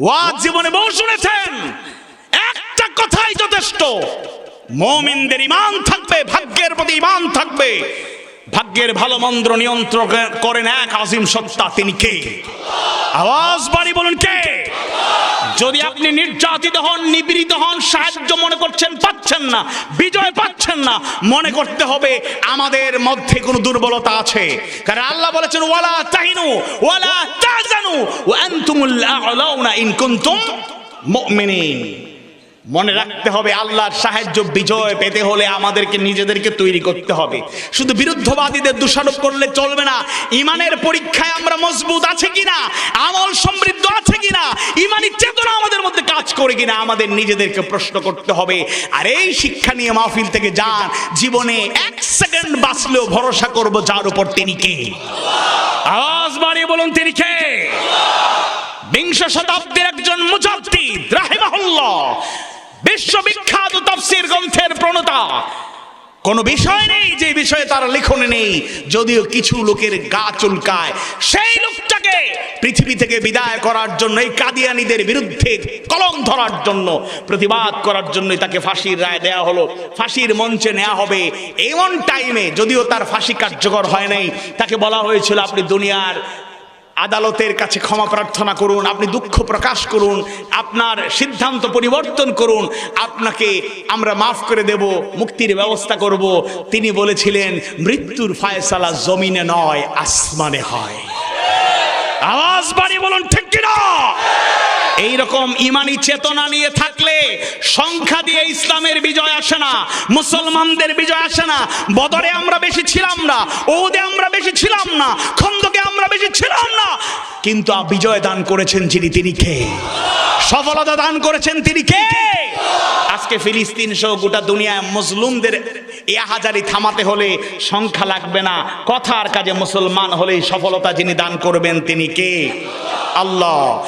ওয়াজ জীবনে বহু শুনেছেন? একটা কথাই যথেষ্ট। মমিনদের ইমান থাকবে, ভাগ্যের প্রতি ইমান থাকবে। ভাগ্যের ভালো মন্ত্র নিয়ন্ত্রণ করেন এক আজিম সত্তা, তিনি কে? আওয়াজ বাড়ি বলুন কে? যদি আপনি নির্যাতিত হন, নিপীড়িত হন, সাহায্য মনে করছেন, পাচ্ছেন না, বিজয় পাচ্ছেন না, মনে করতে হবে আমাদের মধ্যে কোনো দুর্বলতা আছে। কারণ আল্লাহ বলেছেন, ওয়ালা তাহিনু, ওয়ালা তাজানু ওয়া আনতুমুল আ'লাউনা ইন কুনতুম মুমিনিন। মনে রাখতে হবে, আল্লাহর সাহায্য, বিজয় পেতে হলে আমাদেরকে, নিজেদেরকে তৈরি করতে হবে। শুধু বিরুদ্ধবাদীদের দোষারোপ করলে চলবে না। ইমানের পরীক্ষায় আমরা মজবুত আছে কিনা? আমল সমৃদ্ধ আছে কিনা? ইমানি চেতনা আমাদের মধ্যে কাজ করে কিনা? আমাদের নিজেদেরকে প্রশ্ন করতে হবে। আর এই শিক্ষা নিয়ে মাহফিল থেকে যান। জীবনে এক সেকেন্ড বাঁচলেও ভরসা করব যার উপর তিনি কে। আওয়াজ বাড়িয়ে বলুন, তিনি কে? বিংশ শতাব্দীর একজন মুজাদ্দিদ, রাহিমাহুল্লাহ। বিশ্ববিখ্যাত তাফসীর গ্রন্থের প্রণতা। কোনো বিষয় নেই যে বিষয়ে তার লেখনে নেই, যদিও কিছু লোকের গা চুলকায়। সেই লোকটাকে পৃথিবী থেকে বিদায় করার জন্য, এই কাদিয়ানিদের বিরুদ্ধে কলম ধরার জন্য, প্রতিবাদ করার জন্যই তাকে ফাঁসির রায় দেয়া হলো। ফাঁসির মঞ্চে নেওয়া হবে এমন টাইমে যদিও তার ফাঁসি কার্যকর হয় নাই, তাকে বলা হয়েছিল, আপনি দুনিয়ার আদালতের কাছে ক্ষমা প্রার্থনা করুন, আপনি দুঃখ প্রকাশ করুন, আপনার সিদ্ধান্ত পরিবর্তন করুন, আপনাকে আমরা মাফ করে দেব, মুক্তির ব্যবস্থা করব। তিনি বলেছিলেন, মৃত্যুর ফায়সালা জমিনে নয়, আসমানে হয়। আওয়াজ বাড়ি বলুন, ঠিক কিনা? এইরকম ইমানি চেতনা নিয়ে থাকলে সংখ্যা দিয়ে ইসলামের বিজয় আসে না, মুসলমানদের বিজয় আসে না, বদরে আমরা বেশি ছিলাম না, ওদে আমরা বেশি ছিলাম না, খন্দকে আমরা বেশি ছিলাম না কিন্তু বিজয় দান করেছেন যিনি, তিনি কে? সফলতা দান করেছেন তিনি কে? আজকে ফিলিস্তিন সহ গোটা দুনিয়ায় মুসলিমদের হাজারি থামাতে হলে সংখ্যা লাগবে না। কথার কাজে মুসলমান হলেই সফলতা যিনি দান করবেন তিনি কে? আল্লাহ।